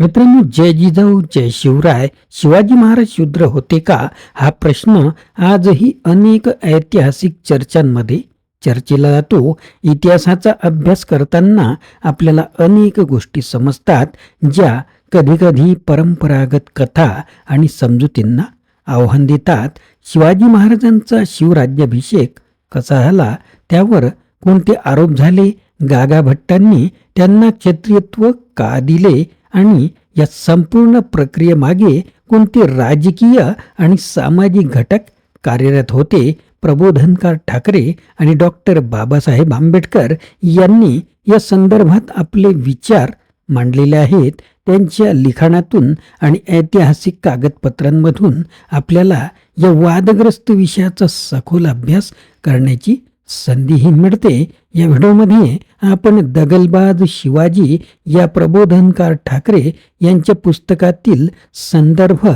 मित्रांनो जय जिजाऊ जय शिवराय शिवाजी महाराज शूद्र होते का? हा प्रश्न आजही अनेक ऐतिहासिक चर्चांमध्ये चर्चेला जातो. इतिहासाचा अभ्यास करताना आपल्याला अनेक गोष्टी समजतात ज्या कधीकधी परंपरागत कथा आणि समजुतींना आव्हान देतात. शिवाजी महाराजांचा शिवराज्याभिषेक कसा झाला? त्यावर कोणते आरोप झाले? गागा भट्टांनी त्यांना क्षत्रियत्व का दिले? आणि या संपूर्ण प्रक्रियेमागे कोणते राजकीय आणि सामाजिक घटक कार्यरत होते? प्रबोधनकार ठाकरे आणि डॉक्टर बाबासाहेब आंबेडकर यांनी या संदर्भात आपले विचार मांडलेले आहेत. त्यांच्या लिखाणातून आणि ऐतिहासिक कागदपत्रांमधून आपल्याला या वादग्रस्त विषयाचा सखोल अभ्यास करण्याची संधीही मिळते. या व्हिडिओमध्ये आपण दगलबाज शिवाजी या प्रबोधनकार ठाकरे यांच्या पुस्तकातील संदर्भ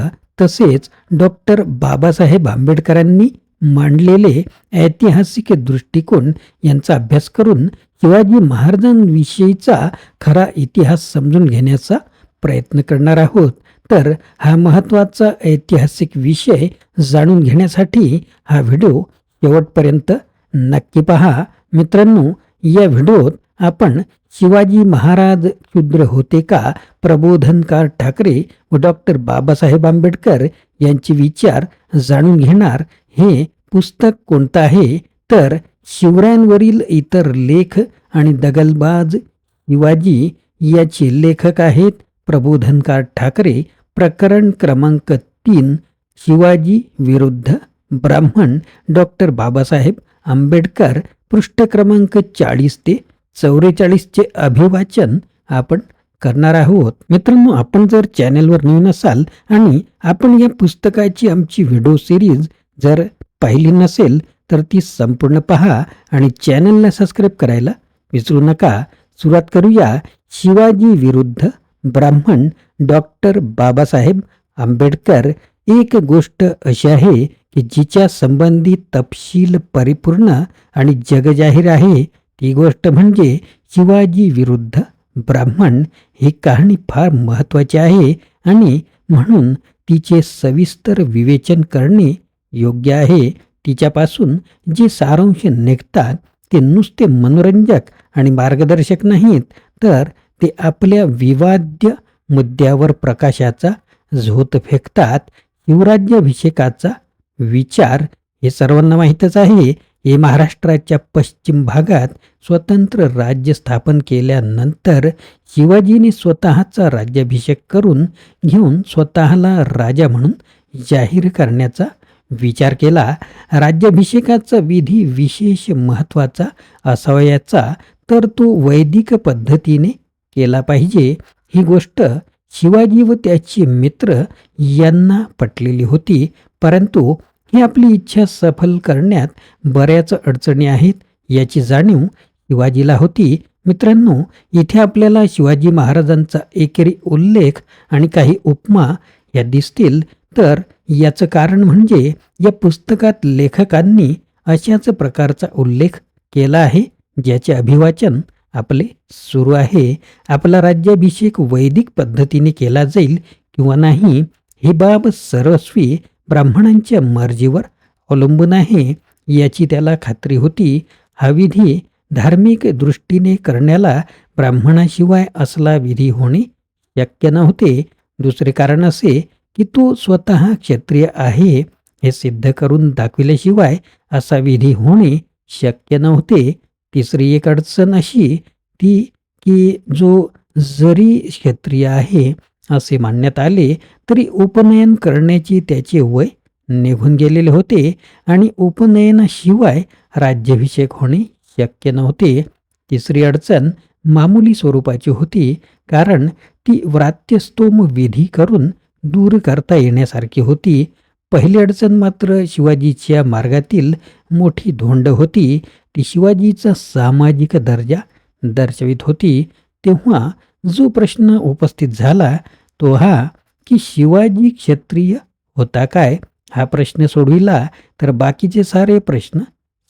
तसेच डॉक्टर बाबासाहेब आंबेडकरांनी मांडलेले ऐतिहासिक दृष्टिकोन यांचा अभ्यास करून शिवाजी महाराजांविषयीचा खरा इतिहास समजून घेण्याचा प्रयत्न करणार आहोत. तर हा महत्त्वाचा ऐतिहासिक विषय जाणून घेण्यासाठी हा व्हिडिओ शेवटपर्यंत नक्की पहा. मित्रांनो या व्हिडिओत आपण शिवाजी महाराज क्षुद्र होते का? प्रबोधनकार ठाकरे व डॉक्टर बाबासाहेब आंबेडकर यांचे विचार जाणून घेणार हे पुस्तक कोणतं आहे? तर शिवरायांवरील इतर लेख आणि दगलबाज शिवाजी याचे लेखक आहेत प्रबोधनकार ठाकरे प्रकरण क्रमांक तीन शिवाजी विरुद्ध ब्राह्मण डॉक्टर बाबासाहेब आंबेडकर पृष्ठ क्रमांक चाळीस ते चौवेचाळीसचे अभिवाचन आपण करणार आहोत. मित्रांनो आपण जर चॅनेलवर नवीन असाल आणि आपण या पुस्तकाची आमची व्हिडिओ सिरीज जर पाहिली नसेल तर ती संपूर्ण पहा आणि चॅनलला सबस्क्राईब करायला विसरू नका. सुरुवात करूया शिवाजी विरुद्ध ब्राह्मण डॉक्टर बाबासाहेब आंबेडकर. एक गोष्ट अशी आहे की जिच्या संबंधी तपशील परिपूर्ण आणि जगजाहीर आहे ती गोष्ट म्हणजे शिवाजी विरुद्ध ब्राह्मण ही कहाणी फार महत्त्वाची आहे आणि म्हणून तिचे सविस्तर विवेचन करणे योग्य आहे. तिच्यापासून जे सारांश निघतात ते नुसते मनोरंजक आणि मार्गदर्शक नाहीत तर ते आपल्या विवाद्य मुद्द्यावर प्रकाशाचा झोत फेकतात शिवराज्याभिषेकाचा विचार हे सर्वांना माहीतच आहे. हे महाराष्ट्राच्या पश्चिम भागात स्वतंत्र राज्य स्थापन केल्यानंतर शिवाजीने स्वतःचा राज्याभिषेक करून घेऊन स्वतःला राजा म्हणून जाहीर करण्याचा विचार केला. राज्याभिषेकाचा विधी विशेष महत्त्वाचा असावयाचा तर तो वैदिक पद्धतीने केला पाहिजे. ही गोष्ट शिवाजी व त्याचे मित्र यांना पटलेली होती. परंतु ही आपली इच्छा सफल करण्यात बऱ्याच अडचणी आहेत याची जाणीव शिवाजीला होती. मित्रांनो इथे आपल्याला शिवाजी महाराजांचा एकेरी उल्लेख आणि काही उपमा या दिसतील. तर याचं कारण म्हणजे या पुस्तकात लेखकांनी अशाच प्रकारचा उल्लेख केला आहे ज्याचे अभिवाचन आपले सुरू आहे. आपला राज्याभिषेक वैदिक पद्धतीने केला जाईल किंवा नाही ही बाब सर्वस्वी ब्राह्मणांच्या मर्जीवर अवलंबून आहे याची त्याला खात्री होती. हा विधी धार्मिक दृष्टीने करण्याला ब्राह्मणाशिवाय असला विधी होणे शक्य नव्हते. दुसरे कारण असे की तो स्वतः क्षत्रिय आहे हे सिद्ध करून दाखविल्याशिवाय असा विधी होणे शक्य नव्हते. तिसरी एक अडचण अशी ती की जो जरी क्षत्रिय आहे असे मानण्यात आले तरी उपनयन करण्याची त्याचे वय निघून गेलेले होते आणि उपनयनाशिवाय राज्याभिषेक होणे शक्य नव्हते. तिसरी अडचण मामूली स्वरूपाची होती कारण ती व्रात्यस्तोम विधी करून दूर करता येण्यासारखी होती. पहिली अडचण मात्र शिवाजीच्या मार्गातील मोठी धोंड होती. ती शिवाजीचा सामाजिक दर्जा दर्शवित होती. तेव्हा जो प्रश्न उपस्थित झाला तो हा की शिवाजी क्षत्रिय होता काय? हा प्रश्न सोडविला तर बाकीचे सारे प्रश्न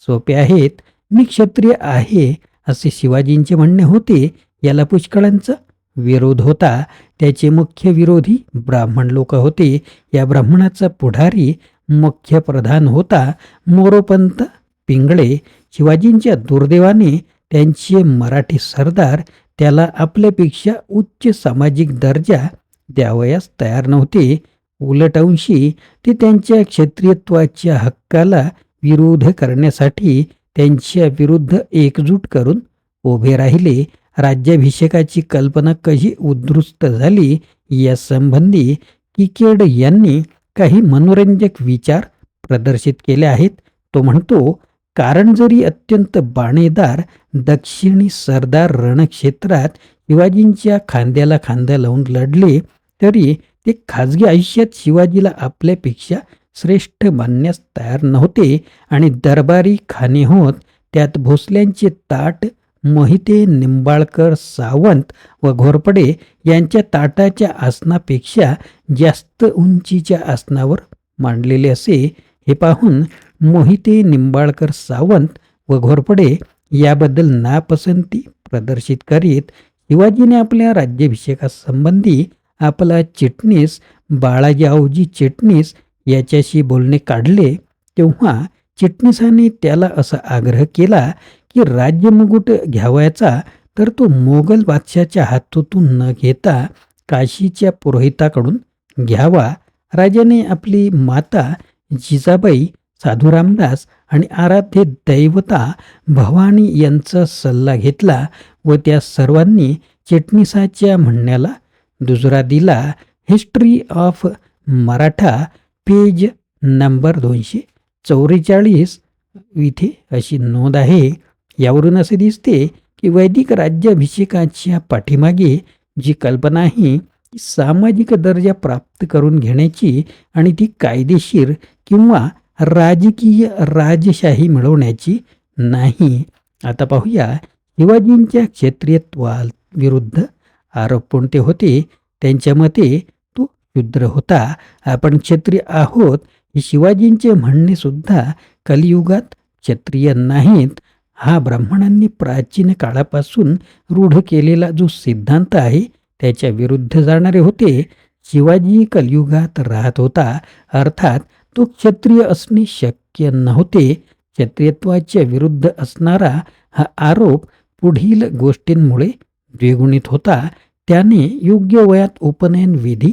सोपे आहेत. मी क्षत्रिय आहे असे शिवाजींचे म्हणणे होते याला पुष्कळांचा विरोध होता. त्याचे मुख्य विरोधी ब्राह्मण लोक होते. या ब्राह्मणाचा पुढारी मुख्य प्रधान होता मोरोपंत पिंगळे. शिवाजींच्या दुर्दैवाने त्यांचे मराठी सरदार त्याला आपल्यापेक्षा उच्च सामाजिक दर्जा द्यावयास तयार नव्हते. उलट अंशी ते त्यांच्या क्षेत्रीयत्वाच्या हक्काला विरोध करण्यासाठी त्यांच्या विरुद्ध एकजूट करून उभे राहिले. राज्याभिषेकाची कल्पना कशी उद्धृस्त झाली यासंबंधी किकेड यांनी काही मनोरंजक विचार प्रदर्शित केले आहेत. तो म्हणतो कारण जरी अत्यंत बाणेदार दक्षिणी सरदार रणक्षेत्रात शिवाजींच्या खांद्याला खांदा लावून लढले तरी ते खाजगी आयुष्यात शिवाजीला आपल्यापेक्षा श्रेष्ठ मानण्यास तयार नव्हते आणि दरबारी खाणे होत त्यात भोसल्यांचे ताट मोहिते निंबाळकर सावंत व घोरपडे यांच्या ताटाच्या आसनापेक्षा जास्त उंचीच्या आसनावर मांडलेले असे. हे पाहून मोहिते निंबाळकर सावंत व घोरपडे याबद्दल नापसंती प्रदर्शित करीत शिवाजीने आपल्या राज्याभिषेकासंबंधी आपला चिटणीस बाळाजीरावजी चिटणीस याच्याशी बोलणे काढले तेव्हा चिटणीसाने त्याला असा आग्रह केला की राज्यमुकुट घ्यावयाचा तर तो मोगल बादशाच्या हातातून न घेता काशीच्या पुरोहिताकडून घ्यावा. राजाने आपली माता जिजाबाई साधू रामदास आणि आराध्य दैवता भवानी यांचा सल्ला घेतला व त्या सर्वांनी चिटणीसाच्या म्हणण्याला दुजरा दिला. History of Maratha page number दोनशे चौवेचाळीस. इथे अशी नोंद आहे. यावरून असे दिसते की वैदिक राज्याभिषेकाच्या पाठीमागे जी कल्पना आहे सामाजिक दर्जा प्राप्त करून घेण्याची आणि ती कायदेशीर किंवा राजकीय राजशाही मिळवण्याची नाही. आता पाहूया शिवाजींच्या क्षेत्रीयत्वा विरुद्ध आरोप कोणते होते? त्यांच्या मते तो शूद्र होता. आपण क्षत्रिय आहोत हे शिवाजींचे म्हणणे सुद्धा कलियुगात क्षत्रिय नाहीत. हा ब्राह्मणांनी प्राचीन काळापासून रूढ केलेला जो सिद्धांत आहे त्याच्या विरुद्ध जाणारे होते. शिवाजी कलियुगात राहत होता अर्थात तो क्षत्रिय असणे शक्य नव्हते. क्षत्रियत्वाच्या विरुद्ध असणारा हा आरोप पुढील गोष्टींमुळे द्विगुणित होता. त्याने योग्य वयात उपनयन विधी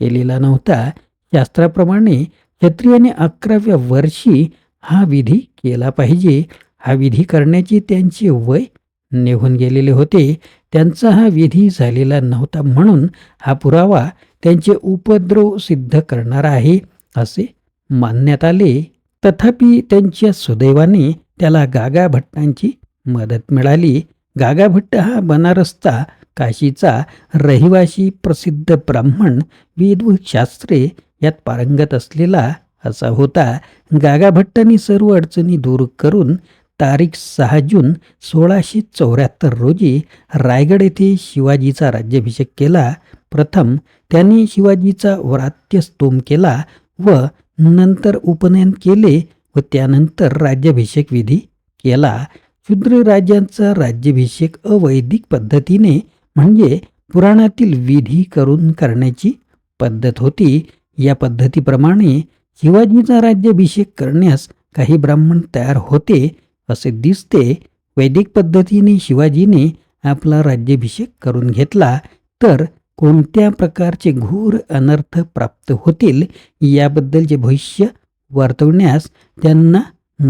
केलेला नव्हता. शास्त्राप्रमाणे क्षत्रियाने अकराव्या वर्षी हा विधी केला पाहिजे. हा विधी करण्याची त्यांचे वय निघून गेलेले होते. त्यांचा हा विधी झालेला नव्हता म्हणून हा पुरावा त्यांचे उपद्रव सिद्ध करणारा आहे असे मानण्यात आले तथापि त्यांच्या सुदैवाने त्याला गागा भट्टांची मदत मिळाली. गागा भट्ट हा बनारसचा काशीचा रहिवाशी प्रसिद्ध ब्राह्मण वेद शास्त्रे यात पारंगत असलेला असा होता. गागाभट्टांनी सर्व अडचणी दूर करून तारीख सहा जून सोळाशे चौऱ्याहत्तर रोजी रायगड येथे शिवाजीचा राज्याभिषेक केला. प्रथम त्यांनी शिवाजीचा व्रात्यस्तोम केला व नंतर उपनयन केले व त्यानंतर राज्याभिषेक विधी केला. शूद्र राजांचा राज्याभिषेक अवैदिक पद्धतीने म्हणजे पुराणातील विधी करून करण्याची पद्धत होती. या पद्धतीप्रमाणे शिवाजीचा राज्याभिषेक करण्यास काही ब्राह्मण तयार होते असे दिसते. वैदिक पद्धतीने शिवाजीने आपला राज्याभिषेक करून घेतला तर कोणत्या प्रकारचे घोर अनर्थ प्राप्त होतील याबद्दलचे भविष्य वर्तवण्यास त्यांना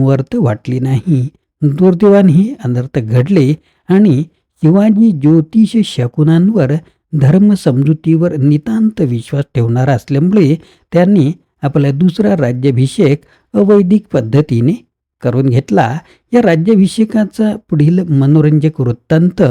वर्त वाटली नाही. दुर्दैवाने हे अनर्थ घडले आणि शिवाजी ज्योतिष शकुनांवर धर्म समजुतीवर नितांत विश्वास ठेवणारा असल्यामुळे त्यांनी आपला दुसरा राज्याभिषेक अवैदिक पद्धतीने करून घेतला. या राज्याभिषेकाचा पुढील मनोरंजक वृत्तांत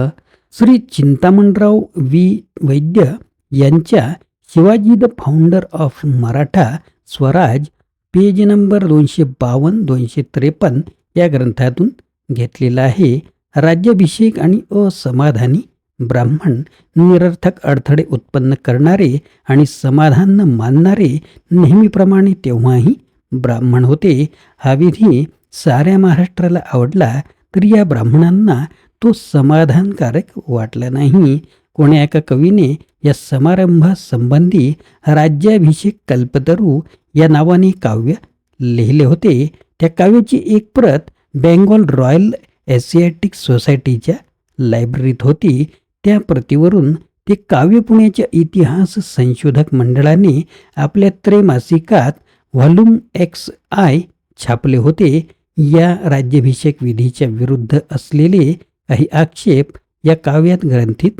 श्री चिंतामणराव वी. वैद्य यांच्या Shivaji the founder of Maratha Swaraj page number दोनशे बावन्न दोनशे त्रेपन्न या ग्रंथातून घेतलेला आहे. राज्याभिषेक आणि असमाधानी ब्राह्मण निरर्थक अडथळे उत्पन्न करणारे आणि समाधान न मानणारे नेहमीप्रमाणे तेव्हाही ब्राह्मण होते. हा विधी साऱ्या महाराष्ट्राला आवडला तरी या ब्राह्मणांना तो समाधानकारक वाटला नाही. कोण्या एका कवीने या समारंभासंबंधी राज्याभिषेक कल्पतरू या नावाने काव्य लिहिले होते. त्या काव्याची एक प्रत बेंगॉल रॉयल एसियाटिक सोसायटीच्या लायब्ररीत होती. त्या प्रतीवरून ते काव्य पुण्याच्या इतिहास संशोधक मंडळाने आपल्या त्रैमासिकात व्हॉल्यूम एक्स आय छापले होते. या राज्याभिषेक विधीच्या विरुद्ध असलेले काही आक्षेप या काव्यात ग्रंथित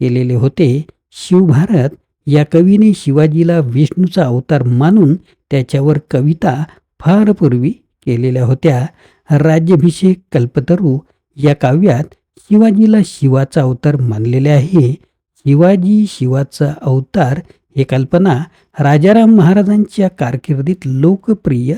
केलेले होते. शिवभारत या कवीने शिवाजीला विष्णूचा अवतार मानून त्याच्यावर कविता फार पूर्वी केलेल्या होत्या. राज्याभिषेक कल्पतरू या काव्यात शिवाजीला शिवाचा अवतार मानलेले आहे. शिवाजी शिवाचा अवतार हे कल्पना राजाराम महाराजांच्या कारकिर्दीत लोकप्रिय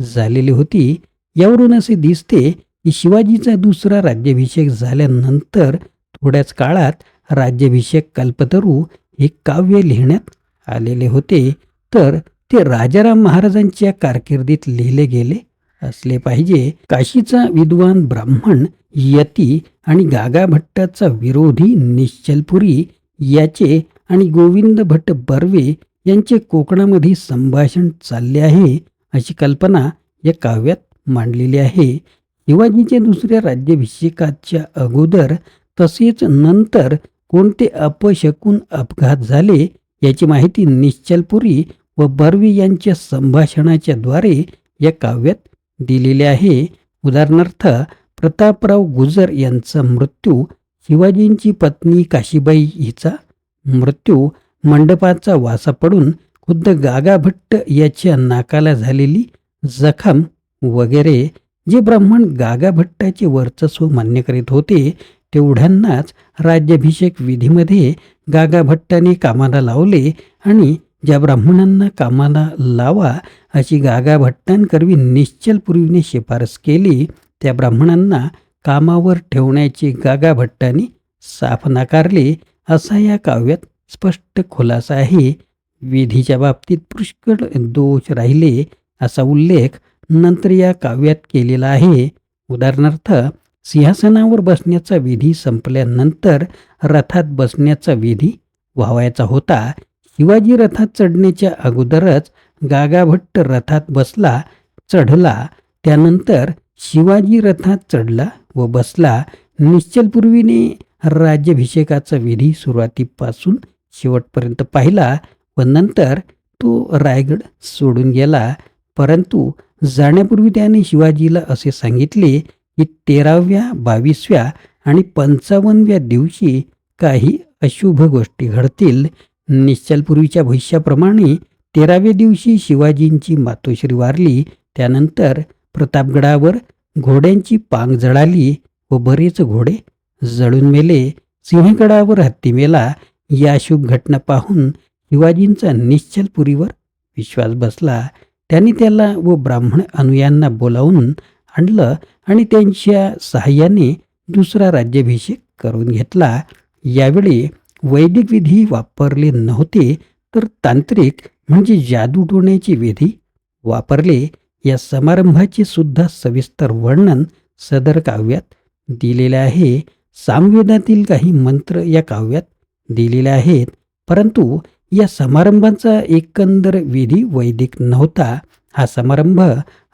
झालेली होती. यावरून असे दिसते की शिवाजीचा दुसरा राज्याभिषेक झाल्यानंतर थोड्याच काळात राज्याभिषेक कल्पतरू हे काव्य लिहिण्यात आलेले होते. तर ते राजाराम महाराजांच्या कारकिर्दीत लिहिले गेले असले पाहिजे. काशीचा विद्वान ब्राह्मण यती आणि गागाभट्टाचा विरोधी निश्चलपुरी याचे आणि गोविंद भट्ट बर्वे यांचे कोकणामध्ये संभाषण चालले आहे अशी कल्पना या काव्यात मांडलेली आहे. शिवाजीच्या दुसऱ्या राज्याभिषेकाच्या अगोदर तसेच नंतर कोणते अपशकून अपघात झाले याची माहिती निश्चलपुरी व बर्वी यांच्या संभाषणाच्या द्वारे या काव्यात दिलेले आहे. उदाहरणार्थ प्रतापराव गुजर यांचा मृत्यू शिवाजींची पत्नी काशीबाई हिचा मृत्यू मंडपाचा वासा पडून खुद्द गागाभट्ट याच्या नाकाला झालेली जखम वगैरे जे ब्राह्मण गागाभट्टाचे वर्चस्व मान्य करीत होते तेवढ्यांनाच राज्याभिषेक विधीमध्ये गागाभट्टाने कामाला लावले आणि ज्या ब्राह्मणांना कामाला लावा अशी गागाभट्टांकरवी निश्चलपूर्वीने शिफारस केली त्या ब्राह्मणांना कामावर ठेवण्याचे गागाभट्टांनी साफ नाकारले असा या काव्यात स्पष्ट खुलासा आहे. विधीच्या बाबतीत पुष्कळ दोष राहिले असा उल्लेख नंतर या काव्यात केलेला आहे. उदाहरणार्थ सिंहासनावर बसण्याचा विधी संपल्यानंतर रथात बसण्याचा विधी व्हावायचा होता. शिवाजी रथात चढण्याच्या अगोदरच गागाभट्ट रथात बसला चढला. त्यानंतर शिवाजी रथात चढला व बसला. निश्चलपूर्वीने राज्याभिषेकाचा विधी सुरुवातीपासून शेवटपर्यंत पाहिला व नंतर तो रायगड सोडून गेला. परंतु जाण्यापूर्वी त्याने शिवाजीला असे सांगितले की तेराव्या बावीसव्या आणि पंचावन्नव्या दिवशी काही अशुभ गोष्टी घडतील. निश्चलपूर्वीच्या भविष्याप्रमाणे तेराव्या दिवशी शिवाजींची मातोश्री वारली. त्यानंतर प्रतापगडावर घोड्यांची पांग जळाली व बरेच घोडे जळून मेले. सिंहगडावर हत्ती मेला. या शुभ घटना पाहून शिवाजींचा निश्चलपुरीवर विश्वास बसला. त्यांनी त्याला व ब्राह्मण अनुयांना बोलावून आणलं आणि त्यांच्या सहाय्याने दुसरा राज्याभिषेक करून घेतला. यावेळी वैदिक विधी वापरले नव्हते तर तांत्रिक म्हणजे जादू टोण्याची विधी वापरले. या समारंभाचे सुद्धा सविस्तर वर्णन सदर काव्यात दिलेले आहे. सामवेदातील काही मंत्र या काव्यात दिलेले आहेत परंतु या समारंभाचा एकंदर विधी वैदिक नव्हता. हा समारंभ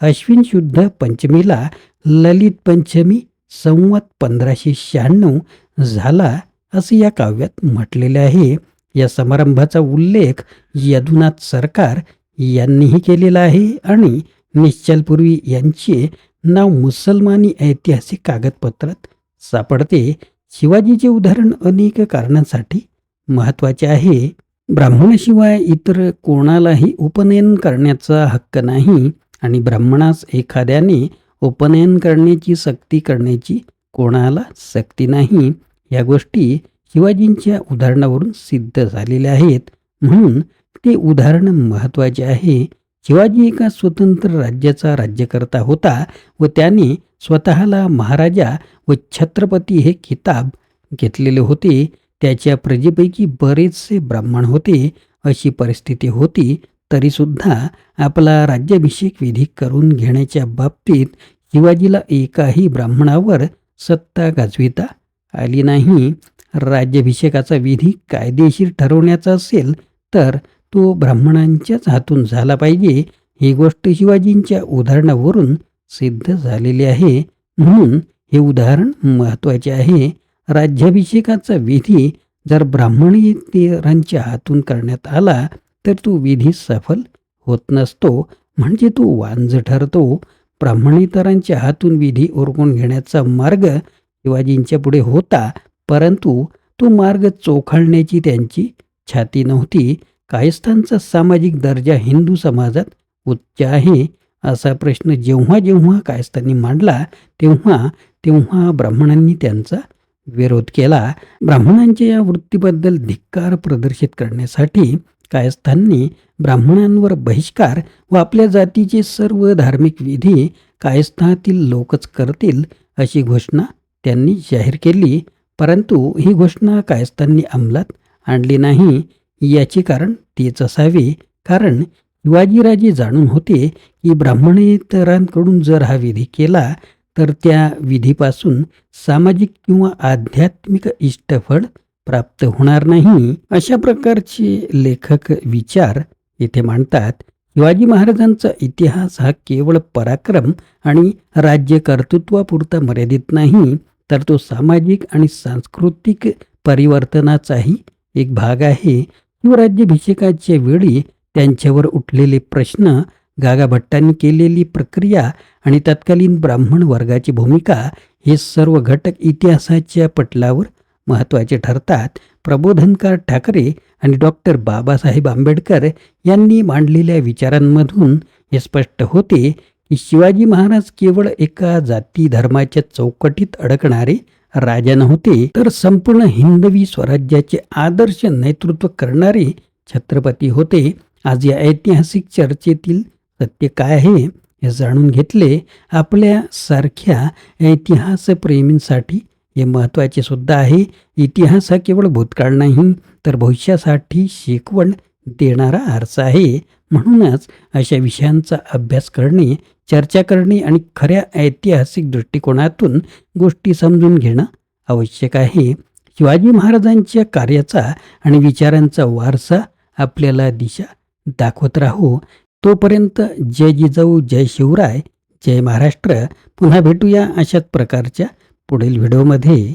अश्विन शुद्ध पंचमीला ललित पंचमी संवत पंधराशे शहाण्णव झाला असे या काव्यात म्हटलेले आहे. या समारंभाचा उल्लेख यदुनाथ सरकार यांनीही केलेला आहे आणि निश्चलपूर्वी यांचे नाव मुसलमानी ऐतिहासिक कागदपत्रात सापडते. शिवाजीचे उदाहरण अनेक कारणांसाठी महत्त्वाचे आहे. ब्राह्मणाशिवाय इतर कोणालाही उपनयन करण्याचा हक्क नाही आणि ब्राह्मणास एखाद्याने उपनयन करण्याची सक्ती करण्याची कोणाला सक्ती नाही या गोष्टी शिवाजींच्या उदाहरणावरून सिद्ध झालेल्या आहेत. म्हणून ते उदाहरण महत्त्वाचे आहे. शिवाजी एका स्वतंत्र राज्याचा राज्यकर्ता होता व त्याने स्वतःला महाराजा व छत्रपती हे किताब घेतलेले होते. त्याच्या प्रजेपैकी बरेचसे ब्राह्मण होते. अशी परिस्थिती होती तरीसुद्धा आपला राज्याभिषेक विधी करून घेण्याच्या बाबतीत शिवाजीला एकाही ब्राह्मणावर सत्ता गाजविता आली नाही. राज्याभिषेकाचा विधी कायदेशीर ठरवण्याचा असेल तर तो ब्राह्मणांच्याच हातून झाला पाहिजे. ही गोष्ट शिवाजींच्या उदाहरणावरून सिद्ध झालेली आहे. म्हणून हे उदाहरण महत्त्वाचे आहे. राज्याभिषेकाचा विधी जर ब्राह्मणेतरांच्या हातून करण्यात आला तर तो विधी सफल होत नसतो. म्हणजे तो वांज ठरतो. ब्राह्मणेतरांच्या हातून विधी ओरकून घेण्याचा मार्ग शिवाजींच्या पुढे होता परंतु तो मार्ग चोखाळण्याची त्यांची छाती नव्हती. कायस्थांचा सामाजिक दर्जा हिंदू समाजात उच्च आहे असा प्रश्न जेव्हा जेव्हा कायस्थांनी मांडला तेव्हा तेव्हा ब्राह्मणांनी त्यांचा विरोध केला ब्राह्मणांच्या या वृत्तीबद्दल धिक्कार प्रदर्शित करण्यासाठी कायस्थांनी ब्राह्मणांवर बहिष्कार व आपल्या जातीचे सर्व धार्मिक विधी कायस्थातील लोकच करतील अशी घोषणा त्यांनी जाहीर केली. परंतु ही घोषणा कायस्थांनी अंमलात आणली नाही. याचे कारण तेच असावे. कारण शिवाजीराजे जाणून होते की ब्राह्मणेतरांकडून जर हा विधी केला तर त्या विधीपासून सामाजिक किंवा आध्यात्मिक इष्टफळ प्राप्त होणार नाही. अशा प्रकारचे लेखक विचार येथे मांडतात. शिवाजी महाराजांचा इतिहास हा केवळ पराक्रम आणि राज्य कर्तृत्वापुरता मर्यादित नाही तर तो सामाजिक आणि सांस्कृतिक परिवर्तनाचाही एक भाग आहे. शिवराज्याभिषेकाच्या वेळी त्यांच्यावर उठलेले प्रश्न गागा भट्टांनी केलेली प्रक्रिया आणि तत्कालीन ब्राह्मण वर्गाची भूमिका हे सर्व घटक इतिहासाच्या पटलावर महत्त्वाचे ठरतात. प्रबोधनकार ठाकरे आणि डॉक्टर बाबासाहेब आंबेडकर यांनी मांडलेल्या विचारांमधून हे स्पष्ट होते की शिवाजी महाराज केवळ एका जाती धर्माच्या चौकटीत अडकणारे राजा नव्हते तर संपूर्ण हिंदवी स्वराज्याचे आदर्श नेतृत्व करणारे छत्रपती होते. आज या ऐतिहासिक चर्चेतील सत्य काय आहे हे जाणून घेतले. आपल्या सारख्या इतिहासप्रेमींसाठी हे महत्त्वाचे सुद्धा आहे. इतिहास हा केवळ भूतकाळ नाही तर भविष्यासाठी शिकवण देणारा आरसा आहे. म्हणूनच अशा विषयांचा अभ्यास करणे चर्चा करणे आणि खऱ्या ऐतिहासिक दृष्टिकोनातून गोष्टी समजून घेणं आवश्यक आहे. शिवाजी महाराजांच्या कार्याचा आणि विचारांचा वारसा आपल्याला दिशा दाखवत राहू. तोपर्यंत जय जिजाऊ जय शिवराय जय महाराष्ट्र. पुन्हा भेटूया अशाच प्रकारच्या पुढील व्हिडिओमध्ये.